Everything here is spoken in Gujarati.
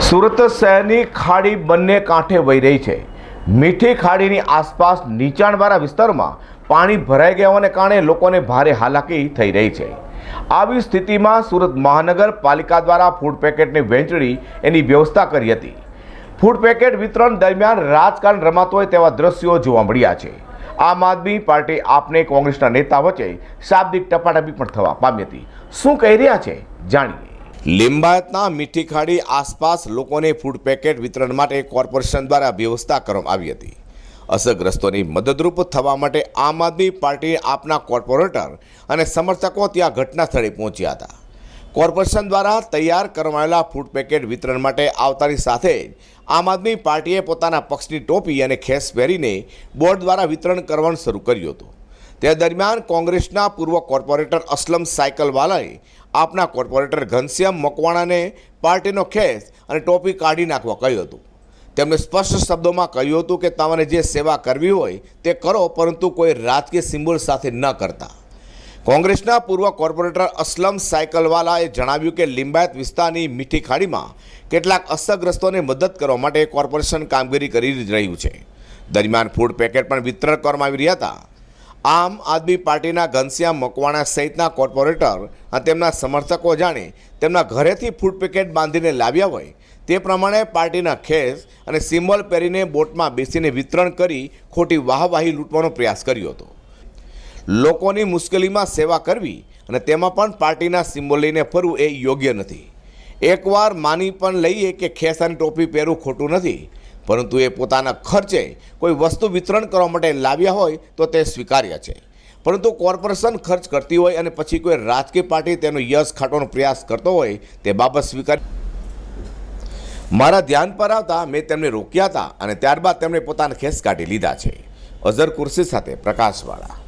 સુરત શહેરની ખાડી બંને કાંઠે વહી રહી છે. મીઠી ખાડીની આસપાસ નીચાણવાળા વિસ્તારોમાં પાણી ભરાઈ ગયાને કારણે લોકોને ભારે હાલાકી થઈ રહી છે. આવી સ્થિતિમાં સુરત મહાનગરપાલિકા દ્વારા ફૂડ પેકેટની વહેંચણી એની વ્યવસ્થા કરી હતી. ફૂડ પેકેટ વિતરણ દરમિયાન રાજકારણ રમાતો હોય તેવા દ્રશ્યો જોવા મળ્યા છે. આમ આદમી પાર્ટી આપને કોંગ્રેસના નેતા વચ્ચે શાબ્દિક ટપાટપી પણ થવા પામી હતી. શું કહી રહ્યા છે? જાણીએ. લિંબાયતના મીઠી ખાડી આસપાસ લોકોને ફૂડ પેકેટ વિતરણ માટે કોર્પોરેશન દ્વારા વ્યવસ્થા કરવામાં આવી હતી. અસરગ્રસ્તોની મદદરૂપ થવા માટે આમ આદમી પાર્ટી આપના કોર્પોરેટર અને સમર્થકો ત્યાં ઘટના સ્થળે પહોંચ્યા હતા. કોર્પોરેશન દ્વારા તૈયાર કરવાયેલા ફૂડ પેકેટ વિતરણ માટે આવતાની સાથે જ આમ આદમી પાર્ટીએ પોતાના પક્ષની ટોપી અને ખેસ પહેરીને બોર્ડ દ્વારા વિતરણ કરવાનું શરૂ કર્યું હતું. તે દરમિયાન કોંગ્રેસના પૂર્વ કોર્પોરેટર અસલમ સાયકલવાલાએ આપના કોર્પોરેટર ઘનશ્યામ મકવાણાને પાર્ટીનો ખેસ અને ટોપી કાઢી નાખવા કહ્યું હતું. તેમણે સ્પષ્ટ શબ્દોમાં કહ્યું હતું કે તમારે જે સેવા કરવી હોય તે કરો, પરંતુ કોઈ રાજકીય સિમ્બોલ સાથે ન કરતા. કોંગ્રેસના પૂર્વ કોર્પોરેટર અસલમ સાયકલવાલાએ જણાવ્યું કે લિંબાયત વિસ્તારની મીઠી ખાડીમાં કેટલાક અસરગ્રસ્તોને મદદ કરવા માટે કોર્પોરેશન કામગીરી કરી રહ્યું છે. દરમિયાન ફૂડ પેકેટ પણ વિતરણ કરવામાં આવી રહ્યા હતા. આમ આદમી પાર્ટીના ઘનશ્યામ મકવાણા સહિતના કોર્પોરેટર અને તેમના સમર્થકો જાણે તેમના ઘરેથી ફૂડ પેકેટ બાંધીને લાવ્યા હોય તે પ્રમાણે પાર્ટીના ખેસ અને સિમ્બોલ પહેરીને બોટમાં બેસીને વિતરણ કરી ખોટી વાહવાહી લૂંટવાનો પ્રયાસ કર્યો હતો. લોકોની મુશ્કેલીમાં સેવા કરવી અને તેમાં પણ પાર્ટીના સિમ્બોલ લઈને ફરવું એ યોગ્ય નથી. એકવાર માની પણ લઈએ કે ખેસ અને ટોપી પહેરવું ખોટું નથી. પરંતુ એ પોતાના ખર્ચે કોઈ વસ્તુ વિતરણ કરવા માટે લાવ્યા હોય તો તે સ્વીકાર્ય છે. પરંતુ કોર્પોરેશન ખર્ચ કરતી હોય અને પછી કોઈ રાજકીય પાર્ટી તેનો યશ ખાટવાનો પ્રયાસ કરતો હોય તે બાબત સ્વીકાર મારા ધ્યાન પર આવતા મેં તેમને રોક્યા હતા અને ત્યારબાદ તેમણે પોતાના ખેસ કાઢી લીધા છે. અઝર કુર્સી સાથે પ્રકાશવાળા.